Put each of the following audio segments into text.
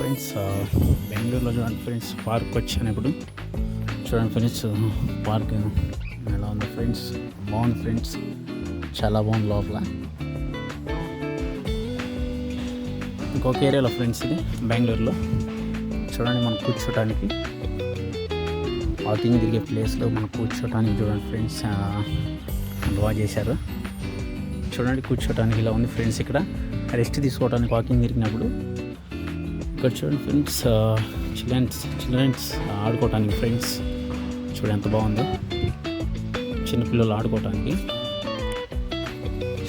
Friends uh, బెంగళూరులో చూడండి friends park వచ్చాను ఇప్పుడు చూడండి ఫ్రెండ్స్ పార్క్ ఎలా ఉంది ఫ్రెండ్స్ బాగుంది ఫ్రెండ్స్ చాలా బాగుంది లోపల. ఇంకొక ఏరియాలో ఫ్రెండ్స్ ఇది బెంగళూరులో చూడండి మనం కూర్చోటానికి. వాకింగ్ తిరిగే ప్లేస్లో మనం కూర్చోటానికి చూడండి ఫ్రెండ్స్ బాగా చేశారు. చూడండి కూర్చోటానికి ఇలా ఉంది ఫ్రెండ్స్ ఇక్కడ. రెస్ట్ తీసుకోవడానికి వాకింగ్ తిరిగినప్పుడు. ఇక్కడ చూడండి ఫ్రెండ్స్ చిల్డ్రన్స్ చిల్డ్రన్స్ ఆడుకోవటానికి ఫ్రెండ్స్ చూడండి ఎంత బాగుందో. చిన్నపిల్లలు ఆడుకోవటానికి.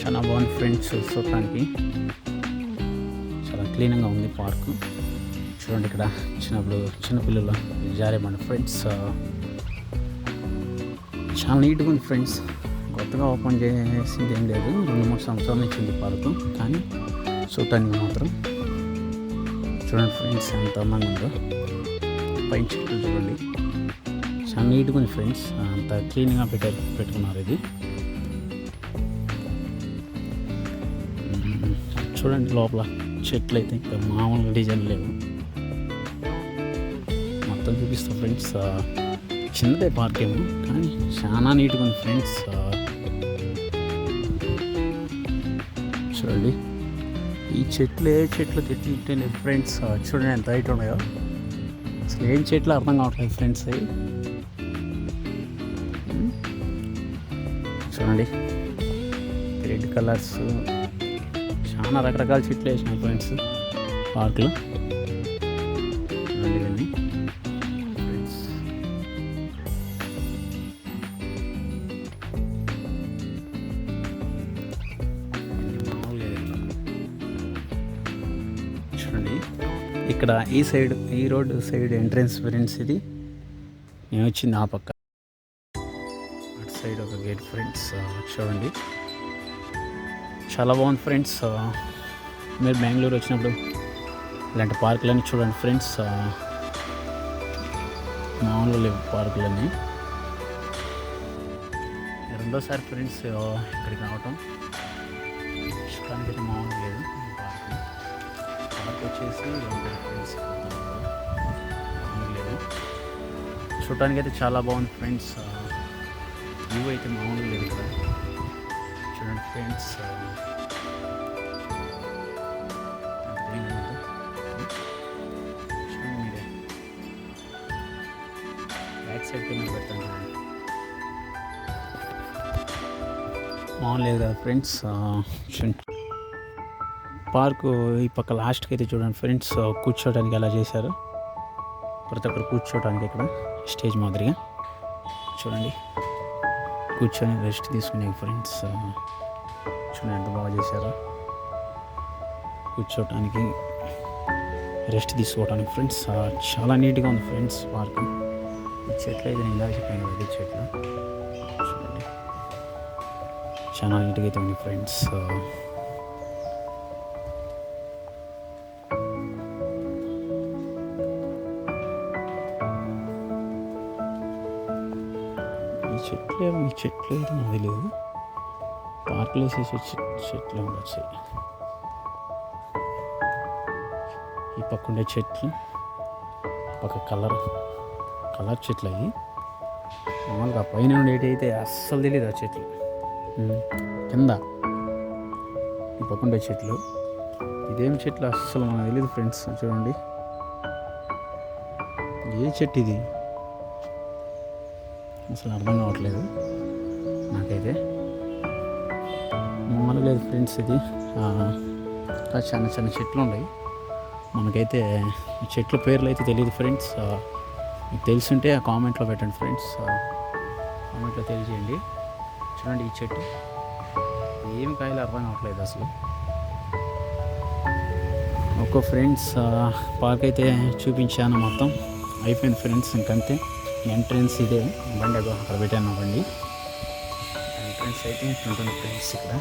చాలా బాగుంది ఫ్రెండ్స్ చూడటానికి. చాలా క్లీన్గా ఉంది పార్క్ చూడండి ఇక్కడ చిన్నప్పుడు చిన్నపిల్లలు జారేమండి ఫ్రెండ్స్ చాలా నీట్గా ఉంది ఫ్రెండ్స్ కొత్తగా ఓపెన్ చేసింది ఏం లేదు. రెండు మూడు సంవత్సరాల నుంచి ఉంది పార్కు కానీ చూడటానికి మాత్రం చూడండి ఫ్రెండ్స్ ఎంత అందంగా ఉందో. పైన చెట్లు చూడండి. చాలా నీట్గా ఉంది ఫ్రెండ్స్. అంత క్లీన్గా పెట్టారు పెట్టుకున్నారు ఇది. చూడండి లోపల చెట్లు అయితే ఇంకా మామూలుగా డిజైన్ లేవు. మొత్తం చూపిస్తాం ఫ్రెండ్స్. చిన్నదే పార్క్ ఏమో కానీ చాలా నీట్గా ఉంది ఫ్రెండ్స్. చూడండి. ఈ చెట్లు ఏ చెట్లు చెట్లు ఇట్టే ఫ్రెండ్స్ చూడండి ఎంత హైట్ ఉన్నాయో. అసలు ఏం చెట్లు అర్థం కావట్లేదు ఫ్రెండ్స్ అవి చూడండి. రెడ్ కలర్స్ చాలా రకరకాల చెట్లు వేసినాయి ఫ్రెండ్స్ పార్క్లో ఇవన్నీ. చూడండి. ఇక్కడ ఈ సైడ్ ఈ రోడ్ సైడ్ ఎంట్రన్స్ ఫ్రెండ్స్ ఇది. నేను వచ్చింది ఆ పక్క. అటు సైడ్ ఒక గేట్ ఫ్రెండ్స్ చూడండి. చాలా బాగుంది ఫ్రెండ్స్ మీరు బెంగళూరు వచ్చినప్పుడు ఇలాంటి పార్కులన్నీ చూడండి ఫ్రెండ్స్ మామూలుగా లేవు పార్కులన్నీ. రెండోసారి ఫ్రెండ్స్ ఇక్కడికి రావటం. వచ్చేసి ఫ్రెండ్స్ లేదు. చూడటానికి అయితే చాలా బాగుంది ఫ్రెండ్స్ వ్యూ అయితే మామూలుగా లేదు కదా చూడండి ఫ్రెండ్స్ బ్యాక్ సైడ్ కింద పెడతాను మామూలు లేదు కదా ఫ్రెండ్స్ చూడండి. పార్కు ఈ పక్క లాస్ట్కి అయితే చూడండి ఫ్రెండ్స్ కూర్చోడానికి ఎలా చేశారు? ప్రతి ఒక్కరు కూర్చోడానికి ఇక్కడ స్టేజ్ మాదిరిగా. చూడండి. కూర్చొని రెస్ట్ తీసుకునే ఫ్రెండ్స్ చూడండి ఎంత బాగా చేశారు. కూర్చోటానికి రెస్ట్ తీసుకోవడానికి ఫ్రెండ్స్ చాలా నీట్గా ఉంది ఫ్రెండ్స్ పార్క్ చెట్లు అయితే నేను ఇందాక చెప్పాను కదా చెట్లు. చూడండి. చాలా నీట్గా అయితే ఉంది ఫ్రెండ్స్ చెట్లు ఏమో చెట్లు అయితే నాకు తెలియదు పార్కులో వేసేసి చెట్లు ఉండొచ్చు ఈ పక్క ఉండే చెట్లు పక్క కలర్ కలర్ చెట్లు అవి మామూలుగా పైన ఉండేటి అయితే అస్సలు తెలియదు ఆ చెట్లు. కింద ఈ పక్క ఉండే చెట్లు. ఇదేం చెట్లు అస్సలు మనకు తెలియదు ఫ్రెండ్స్ చూడండి. ఏ చెట్టు ఇది? అసలు అర్థం కావట్లేదు నాకైతే. మామూలు లేదు ఫ్రెండ్స్ ఇది. చిన్న చిన్న చెట్లు ఉన్నాయి. మనకైతే చెట్ల పేర్లు అయితే తెలియదు ఫ్రెండ్స్. మీకు తెలుసుంటే ఆ కామెంట్లో పెట్టండి ఫ్రెండ్స్. కామెంట్లో తెలియజేయండి. చూడండి ఈ చెట్టు. ఏం కాయలు అర్థం కావట్లేదు అసలు. ఒక్కో ఫ్రెండ్స్ పార్క్ అయితే చూపించాను మొత్తం. అయిపోయింది ఫ్రెండ్స్ ఇంకంతే. ఎంట్రన్స్ ఇదే. బండి అక్కడ పెట్టాను. బండి. ఎంట్రన్స్ అయితే ఉంటుంది ఫ్రెండ్స్ ఇక్కడ.